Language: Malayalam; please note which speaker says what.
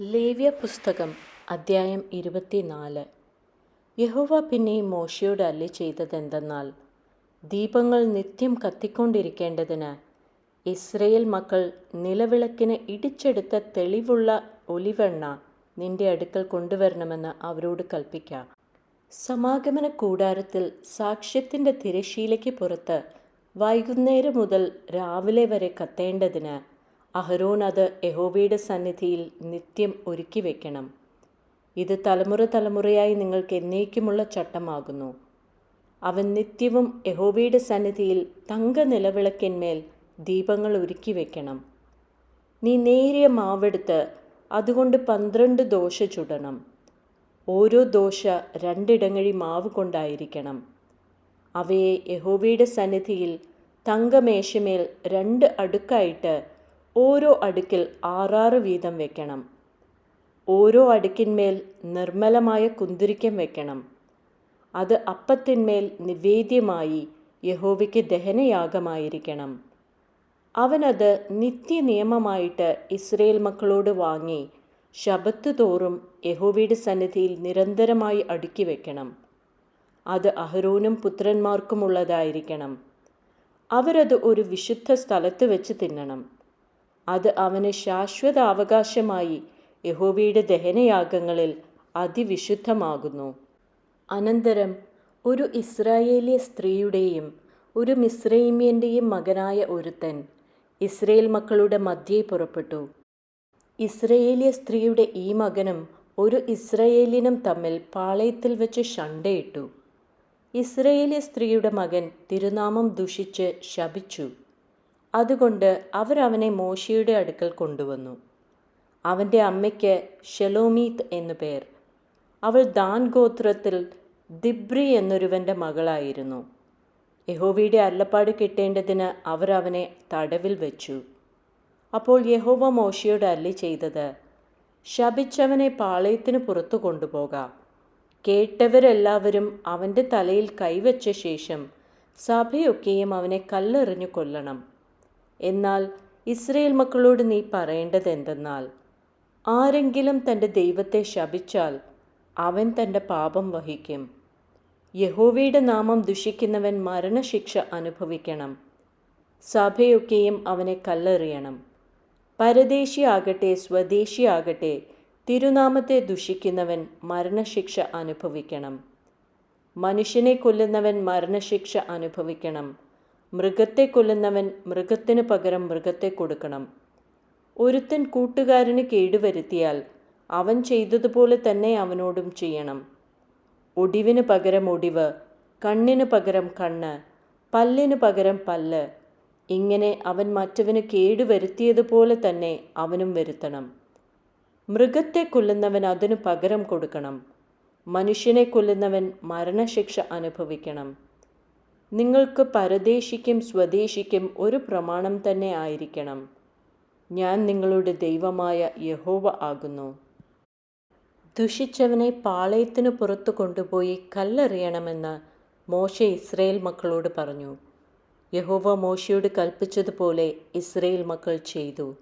Speaker 1: ലേവ്യ പുസ്തകം അദ്ധ്യായം ഇരുപത്തിനാല്. യഹോവ പിന്നെയും മോശയോട് അല്ലി ചെയ്തതെന്തെന്നാൽ ദീപങ്ങൾ നിത്യം കത്തിക്കൊണ്ടിരിക്കേണ്ടതിന് ഇസ്രയേൽ മക്കൾ നിലവിളക്കിന് ഇടിച്ചെടുത്ത തെളിവുള്ള ഒലിവെണ്ണ നിന്റെ അടുക്കൽ കൊണ്ടുവരണമെന്ന് അവരോട് കൽപ്പിക്കാം സമാഗമന കൂടാരത്തിൽ സാക്ഷ്യത്തിന്റെ തിരശീലയ്ക്ക് പുറത്ത് വൈകുന്നേരം മുതൽ രാവിലെ വരെ കത്തേണ്ടതിന് അഹരോൻ അത് യഹോവയുടെ സന്നിധിയിൽ നിത്യം ഒരുക്കി വെക്കണം. ഇത് തലമുറ തലമുറയായി നിങ്ങൾക്ക് എന്നേക്കുമുള്ള ചട്ടമാകുന്നു. അവൻ നിത്യവും യഹോവയുടെ സന്നിധിയിൽ തങ്ക നിലവിളക്കിന്മേൽ ദീപങ്ങൾ ഒരുക്കി വെക്കണം. നീ നേരിയ മാവെടുത്ത് അതുകൊണ്ട് പന്ത്രണ്ട് ദോശ ചുടണം. ഓരോ ദോശ രണ്ടിടങ്ങഴി മാവ് കൊണ്ടായിരിക്കണം. അവയെ യഹോവയുടെ സന്നിധിയിൽ തങ്കമേശമേൽ രണ്ട് അടുക്കായിട്ട് ഓരോ അടുക്കിൽ ആറാറ് വീതം വെക്കണം. ഓരോ അടുക്കിന്മേൽ നിർമ്മലമായ കുന്തിരിക്കം വെക്കണം. അത് അപ്പത്തിന്മേൽ നിവേദ്യമായി യഹോവയ്ക്ക് ദഹനയാഗമായിരിക്കണം. അവനത് നിത്യനിയമമായിട്ട് ഇസ്രയേൽ മക്കളോട് വാങ്ങി ശബത്ത് തോറും യഹോവയുടെ സന്നിധിയിൽ നിരന്തരമായി അടുക്കി വെക്കണം. അത് അഹരോനും പുത്രന്മാർക്കുമുള്ളതായിരിക്കണം. അവരത് ഒരു വിശുദ്ധ സ്ഥലത്ത് വെച്ച് തിന്നണം. അത് അവന് ശാശ്വത അവകാശമായി യഹോവയുടെ ദഹനയാഗങ്ങളിൽ അതിവിശുദ്ധമാകുന്നു. അനന്തരം ഒരു ഇസ്രായേലിയ സ്ത്രീയുടെയും ഒരു മിസ്രൈമ്യന്റെയും മകനായ ഒരുത്തൻ ഇസ്രയേൽ മക്കളുടെ മധ്യേ പുറപ്പെട്ടു. ഇസ്രയേലിയ സ്ത്രീയുടെ ഈ മകനും ഒരു ഇസ്രയേലിനും തമ്മിൽ പാളയത്തിൽ വെച്ച് ഷണ്ടയിട്ടു ഇസ്രയേലിയ സ്ത്രീയുടെ മകൻ തിരുനാമം ദുഷിച്ച് ശപിച്ചു. അതുകൊണ്ട് അവരവനെ മോശയുടെ അടുക്കൽ കൊണ്ടുവന്നു. അവന്റെ അമ്മയ്ക്ക് ഷെലോമീത്ത് എന്നു പേർ. അവൾ ദാൻ ഗോത്രത്തിൽ ദിബ്രി എന്നൊരുവന്റെ മകളായിരുന്നു. യഹോവയുടെ അല്ലപ്പാട് കിട്ടേണ്ടതിന് അവർ അവനെ തടവിൽ വെച്ചു. അപ്പോൾ യഹോവ മോശയോട് അല്ലി ചെയ്തത് ശപിച്ചവനെ പാളയത്തിന് പുറത്തു കൊണ്ടുപോകാം. കേട്ടവരെല്ലാവരും അവന്റെ തലയിൽ കൈവച്ച ശേഷം സഭയൊക്കെയും അവനെ കല്ലെറിഞ്ഞു കൊല്ലണം. എന്നാൽ ഇസ്രയേൽ മക്കളോട് നീ പറയേണ്ടത് എന്തെന്നാൽ ആരെങ്കിലും തന്റെ ദൈവത്തെ ശപിച്ചാൽ അവൻ തന്റെ പാപം വഹിക്കും. യഹോവയുടെ നാമം ദുഷിക്കുന്നവൻ മരണശിക്ഷ അനുഭവിക്കണം. സഭയൊക്കെയും അവനെ കല്ലെറിയണം. പരദേശിയാകട്ടെ സ്വദേശിയാകട്ടെ തിരുനാമത്തെ ദുഷിക്കുന്നവൻ മരണശിക്ഷ അനുഭവിക്കണം. മനുഷ്യനെ കൊല്ലുന്നവൻ മരണശിക്ഷ അനുഭവിക്കണം. മൃഗത്തെ കൊല്ലുന്നവൻ മൃഗത്തിന് പകരം മൃഗത്തെ കൊടുക്കണം. ഒരുത്തൻ കൂട്ടുകാരന് കേടുവരുത്തിയാൽ അവൻ ചെയ്തതുപോലെ തന്നെ അവനോടും ചെയ്യണം. ഒടിവിന് പകരം ഒടിവ് കണ്ണിന് പകരം കണ്ണ് പല്ലിന് പകരം പല്ല് ഇങ്ങനെ അവൻ മറ്റവന് കേടുവരുത്തിയതുപോലെ തന്നെ അവനും വരുത്തണം. മൃഗത്തെ കൊല്ലുന്നവൻ അതിനു പകരം കൊടുക്കണം. മനുഷ്യനെ കൊല്ലുന്നവൻ മരണശിക്ഷ അനുഭവിക്കണം. നിങ്ങൾക്ക് പരദേശിക്കും സ്വദേശിക്കും ഒരു പ്രമാണം തന്നെ ആയിരിക്കണം. ഞാൻ നിങ്ങളുടെ ദൈവമായ യഹോവ ആകുന്നു. ദുഷിച്ചവനെ പാളയത്തിനു പുറത്തു കൊണ്ടുപോയി കല്ലെറിയണമെന്ന് മോശ ഇസ്രയേൽ മക്കളോട് പറഞ്ഞു. യഹോവ മോശയോട് കൽപ്പിച്ചതുപോലെ ഇസ്രയേൽ മക്കൾ ചെയ്തു.